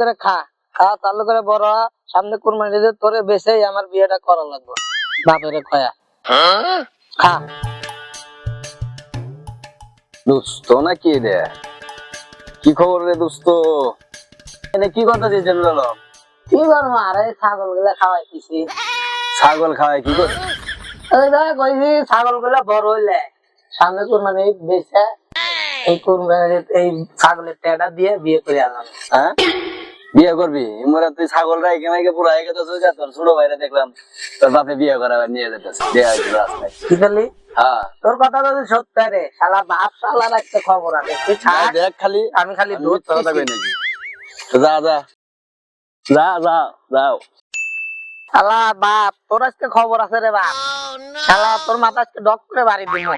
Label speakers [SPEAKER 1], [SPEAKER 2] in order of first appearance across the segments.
[SPEAKER 1] করে খা খা চালু করে বড়। সামনে কুরবানি ঈদে তোরে বেছেই আমার বিয়েটা করা লাগবে। বাপেরে কয়া খা।
[SPEAKER 2] দোস্ত নাকি রে? কি খবর রে দোস্ত? এনে কি কথা দিয়েছেন বলো?
[SPEAKER 1] কি করব? আরে ছাগলগুলা খাওয়াইতেছি।
[SPEAKER 2] ছাগল খাওয়ায় কি করে?
[SPEAKER 1] কইছি ছাগলগুলা বড় হইলে সামনে কুরবানি বেছে এই কুরবানি এই ছাগলের টেটা দিয়ে বিয়ে করে আনলাম।
[SPEAKER 2] হ্যাঁ? বিয়ে করবি? তুই ছাগল রাইকে মাইকে পুরো হয়ে গেছে সোজা তোর ছোট ভাইরা দেখলাম তোর বাপে বিয়ে করাবার নিয়ে যেতেছে দেয়া হয়েছিল রাস্তায়
[SPEAKER 1] কি বললি
[SPEAKER 2] হ্যাঁ।
[SPEAKER 1] তোর কথা যদি সত্য রে শালা বাপ শালা রাখতে খবর আছে তুই
[SPEAKER 2] দেখ খালি
[SPEAKER 1] আমি খালি দুধ
[SPEAKER 2] নাকি? যা যা। যা যা যাও।
[SPEAKER 1] শালা বাপ তোর আজকে খবর আছে রে বাপ। শালা তোর মাথা আজকে ডক করে বাড়ি দিব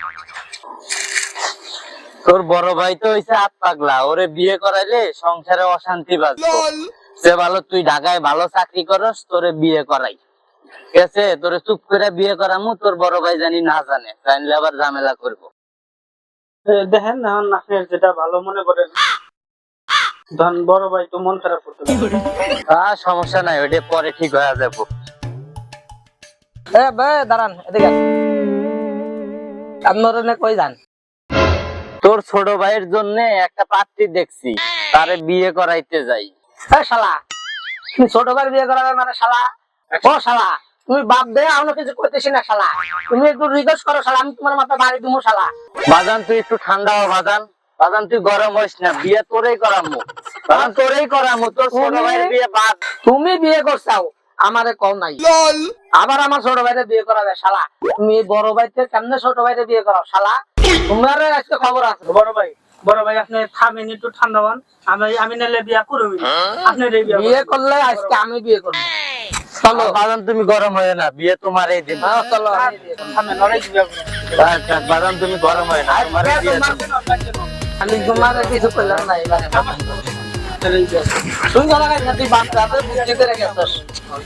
[SPEAKER 3] তোর বড় ভাই তো হইছে হাত পাগলা। ওরে বিয়ে করাইলে সংসারে অশান্তি বাজবো সে ভালো তুই ঢাকায় ভালো চাকরি করস তোরে বিয়ে করাই। ঠিক আছে? তোরে চুপ করে বিয়ে করামু তোর বড় ভাই জানি না জানে। জানলে আবার ঝামেলা করব।
[SPEAKER 4] দেখেন না আপনার যেটা ভালো মনে করেন। ধন বড় ভাই তো মন খারাপ করতে পারে।
[SPEAKER 3] সমস্যা নাই ওইটা পরে ঠিক হয়ে যাব।
[SPEAKER 1] এ বে দাঁড়ান এদিকে আপনারা নে কই যান?
[SPEAKER 3] তোর ছোট ভাইয়ের জন্য একটা পাত্রী দেখছি তারে বিয়ে করাইতে যাই।
[SPEAKER 1] শালা তুমি ছোট ভাই বিয়ে করাবে মানে শালা? ও শালা তুমি বাপ দে আমি কিছু করতেছি না শালা। তুমি একটু রিকোয়েস্ট করো শালা আমি তোমার মাথা বাড়ি দিব শালা।
[SPEAKER 3] বাজান তুই একটু ঠান্ডা হ বাজান। বাজান তুই গরম হইস না বিয়ে তোরেই করামু। বাজান তোরেই করামু তোর ছোট ভাইয়ের বিয়ে বাদ।
[SPEAKER 1] তুমি বিয়ে করছাও আমারে কও নাই। আবার আমার ছোট ভাইরে বিয়ে করাবে শালা। তুমি বড় ভাইতে কেমনে ছোট ভাইরে বিয়ে করাও শালা? তোমার আজকে খবর আছে।
[SPEAKER 4] বড় ভাই বড় ভাই আপনি থামেন একটু ঠান্ডা হন। আমি আমি নাহলে বিয়া করবি আপনি বিয়ে
[SPEAKER 1] করলে আজকে আমি বিয়ে করব। চলো।
[SPEAKER 3] বাজান তুমি গরম হয়ে না বিয়ে তোমার এই দিন।
[SPEAKER 1] হ্যাঁ, চলো। আমি বিয়ে করব।
[SPEAKER 3] আচ্ছা, বাজান তুমি গরম হয়ে না তোমার বিয়ে
[SPEAKER 1] আমি তোমার কিছু করলাম না এবারে।
[SPEAKER 4] আপনার এই বিয়া করবেন।
[SPEAKER 1] তুই গলা তুই বাপ বুঝতে করে গেছস।